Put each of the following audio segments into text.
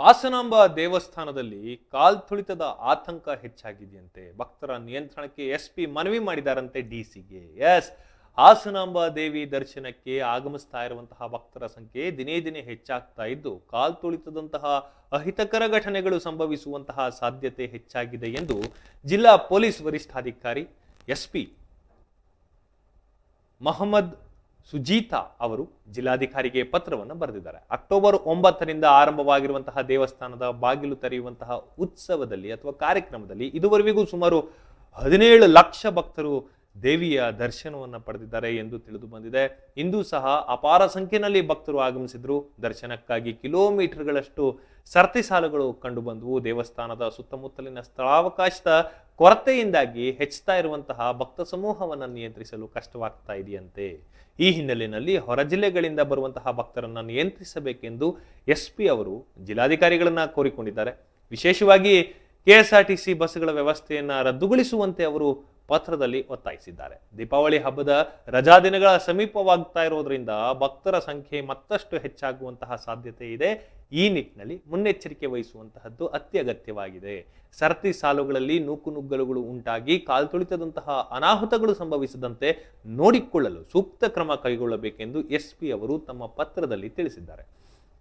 ಹಾಸನಾಂಬ ದೇವಸ್ಥಾನದಲ್ಲಿ ಕಾಲ್ತುಳಿತದ ಆತಂಕ ಹೆಚ್ಚಾಗಿದೆಯಂತೆ. ಭಕ್ತರ ನಿಯಂತ್ರಣಕ್ಕೆ ಎಸ್ ಪಿ ಮನವಿ ಮಾಡಿದಾರಂತೆ ಡಿಸಿಗೆ. ಎಸ್, ಹಾಸನಾಂಬ ದೇವಿ ದರ್ಶನಕ್ಕೆ ಆಗಮಿಸ್ತಾ ಇರುವಂತಹ ಭಕ್ತರ ಸಂಖ್ಯೆ ದಿನೇ ದಿನೇ ಹೆಚ್ಚಾಗ್ತಾ ಇದ್ದು ಕಾಲ್ತುಳಿತದಂತಹ ಅಹಿತಕರ ಘಟನೆಗಳು ಸಂಭವಿಸುವಂತಹ ಸಾಧ್ಯತೆ ಹೆಚ್ಚಾಗಿದೆ ಎಂದು ಜಿಲ್ಲಾ ಪೊಲೀಸ್ ವರಿಷ್ಠಾಧಿಕಾರಿ ಎಸ್ಪಿ ಮಹಮ್ಮದ್ ಸುಜೀತಾ ಅವರು ಜಿಲ್ಲಾಧಿಕಾರಿಗೆ ಪತ್ರವನ್ನು ಬರೆದಿದ್ದಾರೆ. ಅಕ್ಟೋಬರ್ ಒಂಬತ್ತರಿಂದ ಆರಂಭವಾಗಿರುವಂತಹ ದೇವಸ್ಥಾನದ ಬಾಗಿಲು ತೆರೆಯುವಂತಹ ಉತ್ಸವದಲ್ಲಿ ಅಥವಾ ಕಾರ್ಯಕ್ರಮದಲ್ಲಿ ಇದುವರೆಗೂ ಸುಮಾರು ಹದಿನೇಳು ಲಕ್ಷ ಭಕ್ತರು ದೇವಿಯ ದರ್ಶನವನ್ನು ಪಡೆದಿದ್ದಾರೆ ಎಂದು ತಿಳಿದು ಬಂದಿದೆ. ಇಂದು ಸಹ ಅಪಾರ ಸಂಖ್ಯೆಯಲ್ಲಿ ಭಕ್ತರು ಆಗಮಿಸಿದ್ರು. ದರ್ಶನಕ್ಕಾಗಿ ಕಿಲೋಮೀಟರ್ಗಳಷ್ಟು ಸರತಿ ಸಾಲುಗಳು ಕಂಡುಬಂದವು ದೇವಸ್ಥಾನದ ಸುತ್ತಮುತ್ತಲಿನ ಸ್ಥಳಾವಕಾಶದ ಕೊರತೆಯಿಂದಾಗಿ ಹೆಚ್ಚುತ್ತಾ ಇರುವಂತಹ ಭಕ್ತ ಸಮೂಹವನ್ನು ನಿಯಂತ್ರಿಸಲು ಕಷ್ಟವಾಗ್ತಾ ಇದೆಯಂತೆ. ಈ ಹಿನ್ನೆಲೆಯಲ್ಲಿ ಹೊರ ಜಿಲ್ಲೆಗಳಿಂದ ಬರುವಂತಹ ಭಕ್ತರನ್ನು ನಿಯಂತ್ರಿಸಬೇಕೆಂದು ಎಸ್ ಪಿ ಅವರು ಜಿಲ್ಲಾಧಿಕಾರಿಗಳನ್ನ ಕೋರಿಕೊಂಡಿದ್ದಾರೆ. ವಿಶೇಷವಾಗಿ ಕೆಎಸ್ಆರ್ಟಿಸಿ ಬಸ್ಗಳ ವ್ಯವಸ್ಥೆಯನ್ನು ರದ್ದುಗೊಳಿಸುವಂತೆ ಅವರು ಪತ್ರದಲ್ಲಿ ಒತ್ತಾಯಿಸಿದ್ದಾರೆ. ದೀಪಾವಳಿ ಹಬ್ಬದ ರಜಾ ದಿನಗಳ ಸಮೀಪವಾಗ್ತಾ ಇರೋದ್ರಿಂದ ಭಕ್ತರ ಸಂಖ್ಯೆ ಮತ್ತಷ್ಟು ಹೆಚ್ಚಾಗುವಂತಹ ಸಾಧ್ಯತೆ ಇದೆ. ಈ ನಿಟ್ಟಿನಲ್ಲಿ ಮುನ್ನೆಚ್ಚರಿಕೆ ವಹಿಸುವಂತಹದ್ದು ಅತ್ಯಗತ್ಯವಾಗಿದೆ. ಸರತಿ ಸಾಲುಗಳಲ್ಲಿ ನೂಕುನುಗ್ಗಲುಗಳು ಉಂಟಾಗಿ ಕಾಲ್ತುಳಿತದಂತಹ ಅನಾಹುತಗಳು ಸಂಭವಿಸದಂತೆ ನೋಡಿಕೊಳ್ಳಲು ಸೂಕ್ತ ಕ್ರಮ ಕೈಗೊಳ್ಳಬೇಕೆಂದು ಎಸ್ಪಿ ಅವರು ತಮ್ಮ ಪತ್ರದಲ್ಲಿ ತಿಳಿಸಿದ್ದಾರೆ.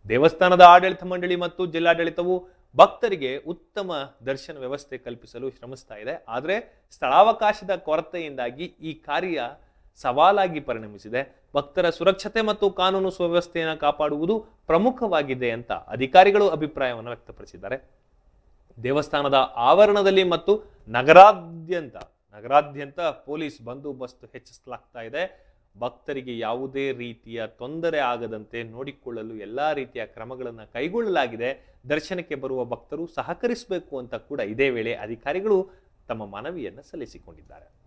ದೇವಸ್ಥಾನದ ಆಡಳಿತ ಮಂಡಳಿ ಮತ್ತು ಜಿಲ್ಲಾಡಳಿತವು ಭಕ್ತರಿಗೆ ಉತ್ತಮ ದರ್ಶನ ವ್ಯವಸ್ಥೆ ಕಲ್ಪಿಸಲು ಶ್ರಮಿಸ್ತಾ ಇದೆ. ಆದರೆ ಸ್ಥಳಾವಕಾಶದ ಕೊರತೆಯಿಂದಾಗಿ ಈ ಕಾರ್ಯ ಸವಾಲಾಗಿ ಪರಿಣಮಿಸಿದೆ. ಭಕ್ತರ ಸುರಕ್ಷತೆ ಮತ್ತು ಕಾನೂನು ಸುವ್ಯವಸ್ಥೆಯನ್ನು ಕಾಪಾಡುವುದು ಪ್ರಮುಖವಾಗಿದೆ ಅಂತ ಅಧಿಕಾರಿಗಳು ಅಭಿಪ್ರಾಯವನ್ನು ವ್ಯಕ್ತಪಡಿಸಿದ್ದಾರೆ. ದೇವಸ್ಥಾನದ ಆವರಣದಲ್ಲಿ ಮತ್ತು ನಗರಾದ್ಯಂತ ನಗರಾದ್ಯಂತ ಪೊಲೀಸ್ ಬಂದೋಬಸ್ತ್ ಹೆಚ್ಚಿಸಲಾಗ್ತಾ ಇದೆ. ಭಕ್ತರಿಗೆ ಯಾವುದೇ ರೀತಿಯ ತೊಂದರೆ ಆಗದಂತೆ ನೋಡಿಕೊಳ್ಳಲು ಎಲ್ಲ ರೀತಿಯ ಕ್ರಮಗಳನ್ನು ಕೈಗೊಳ್ಳಲಾಗಿದೆ. ದರ್ಶನಕ್ಕೆ ಬರುವ ಭಕ್ತರು ಸಹಕರಿಸಬೇಕು ಅಂತ ಕೂಡ ಇದೇ ವೇಳೆ ಅಧಿಕಾರಿಗಳು ತಮ್ಮ ಮನವಿಯನ್ನು ಸಲ್ಲಿಸಿಕೊಂಡಿದ್ದಾರೆ.